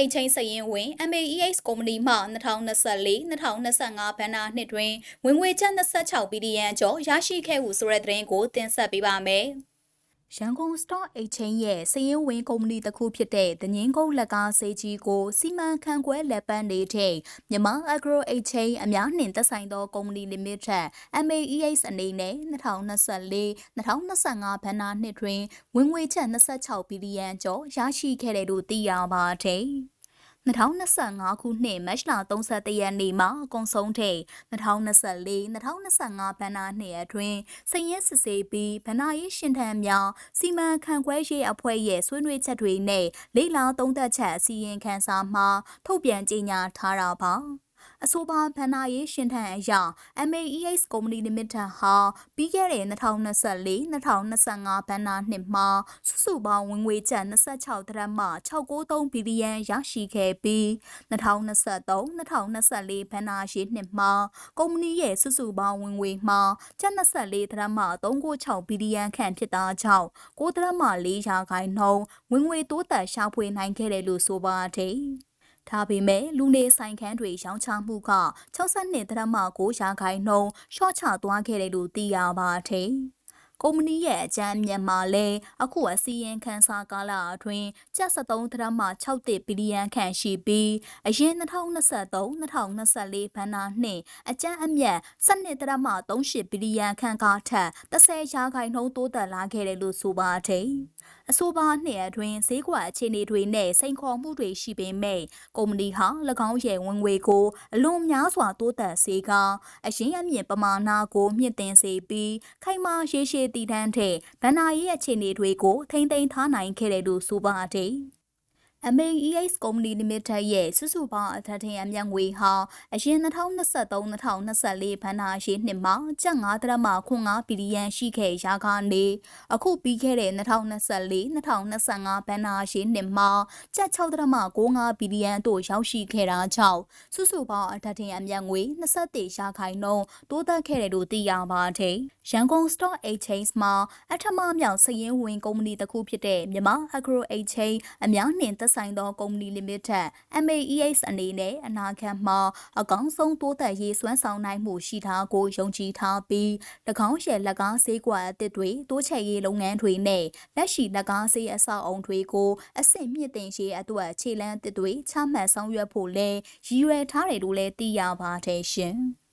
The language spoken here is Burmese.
Exchange စရင်ဝင် MAEX ကုမ္ပဏီမှ2024-2025ဘဏ္ဍာနှစ်တွင်ဝင်ငွေကျပ်26ဘီလီယံကျော်ရရှိခဲ့ဟုဆိုတဲ့သတင်းကိုတင်ဆက်ပေးပါမယ်။ ရန်ကုန် Stock Exchange ရဲ့စည်ရင်းဝင်ကုမ္ပဏီတစ်ခုဖြစ်တဲ့ဒငင်းကုန်းလက်ကားစေးကြီးကိုစီမံခန့်ခွဲလက်ပန်းနေတဲ့မြန်မာ Agro Exchange အများနှင့်သက်ဆိုင်သောကုမ္ပဏီ Limited MAEX အနေနဲ့2024-2025ဘဏ္ဍာနှစ်တွင်ဝင်ငွေကျပ်26ဘီလီယံကျော်ရရှိခဲ့တယ်လို့သိရပါတယ်။ 2025ခုနှစ်မတ်လ31ရက်နေ့မှာအကုန်ဆုံးထိ2024-2025ဘဏ္ဍာနှစ်အတွင်းစည်ရင်းစစ်ဆေးပြီးဗဏ္ဍာရေးရှင်ထမ်းများစီမံခန့်ခွဲရေးအဖွဲ့ရဲ့ဆွေးနွေးချက်တွေနဲ့လေ့လာသုံးသပ်ချက်အစီရင်ခံစာမှာထုတ်ပြန်ကြေညာထားတာပါ။ အဆိုပါဘဏ္ဍာရေးရှင်ထန်အရာ MAEX ကုမ္ပဏီ Limited ဟာပြီးခဲ့တဲ့2024-2025ဘဏ္ဍာနှစ်မှာစုစုပေါင်းဝင်ငွေကျပ်26ဒရက်မှ693ဘီလီယံရရှိခဲ့ပြီး2023-2024ဘဏ္ဍာရေးနှစ်မှာကုမ္ပဏီရဲ့စုစုပေါင်းဝင်ငွေမှာကျပ်24ဒရက်မှ396ဘီလီယံခန့်ဖြစ်တာကြောင့်6ဒရက်မှ4ရာခိုင်နှုန်းဝင်ငွေတိုးတက်ရှာဖွေနိုင်ခဲ့တယ်လို့ဆိုပါတယ်။ ဒါပေမဲ့လူနေဆိုင်ခန်းတွေရောင်းချမှုက62ဒရမ9ရာခိုင်နှုန်းရှော့ချသွားခဲ့တယ်လို့သိရပါတယ်။ ကုမ္ပဏီရဲ့အကြမ်းမြတ်မှာလည်းအခုအစီရင်ခံစာကာလအတွင်းကျပ်73ဒရမ6ဘီလီယံခန့်ရှိပြီးအရင်2023-2024ဘဏ္ဍာနှစ်အကြမ်းအမြတ်12ဒရမ38ဘီလီယံခန့်ကထက်30ရာခိုင်နှုန်းတိုးတက်လာခဲ့တယ်လို့ဆိုပါတယ်။အဆိုပါနှစ်အတွင်းဈေးကွက်အခြေအနေတွေနဲ့စိန်ခေါ်မှုတွေရှိပေမဲ့ကုမ္ပဏီဟာ၎င်းရဲ့ဝင်ငွေကိုအလွန်များစွာတိုးတက်စေကအရင်အမြင့်ပမာဏကိုမြင့်တင်စေပြီးခိုင်မာရေရှည်တည်တံ့တဲ့ဗန်နာရေးအခြေအနေတွေကိုထိမ့်သိမ်းထားနိုင်ခဲ့တယ်လို့ဆိုပါတယ်။ MAEX ကုမ္ပဏီ Limited ရဲ့စုစုပေါင်းအထက်ထင်အမြတ်ငွေဟာအရင်2023-2024ဘဏ္ဍာရေးနှစ်မှာကျပ်9ဒရမ9ဘီလီယံရှိခဲ့ရာကနေအခုပြီးခဲ့တဲ့2024-2025ဘဏ္ဍာရေးနှစ်မှာကျပ်6ဒရမ95ဘီလီယံတို့ရောက်ရှိခဲ့တာကြောင့်စုစုပေါင်းအထက်ထင်အမြတ်ငွေ21ရာခိုင်နှုန်းတိုးတက်ခဲ့တယ်လို့သိရပါတယ်။ရန်ကုန် Stock Exchange မှာအထမမြောက်စည်ရင်းဝင်ကုမ္ပဏီတစ်ခုဖြစ်တဲ့မြန်မာ Agro Exchange အများနှင့်သက်ဆိုင်သောကုမ္ပဏီ Limited MAEX အနေနဲ့အနာဂတ်မှာအကောင်းဆုံးတိုးတက်ရေးစွမ်းဆောင်နိုင်မှုရှိတာကိုယုံကြည်ထားပြီး၎င်းရဲ့လက်ကားဈေးကွက်အသစ်တွေတိုးချဲ့ရေးလုပ်ငန်းတွေနဲ့လက်ရှိလက်ကားဈေးအဆောက်အုံတွေကိုအဆင့်မြင့်တင်ရေးအတွက်ခြေလှမ်းအသစ်တွေချမှတ်ဆောင်ရွက်ဖို့လဲရည်ရွယ်ထားတယ်လို့လည်းသိရပါတယ်ရှင်။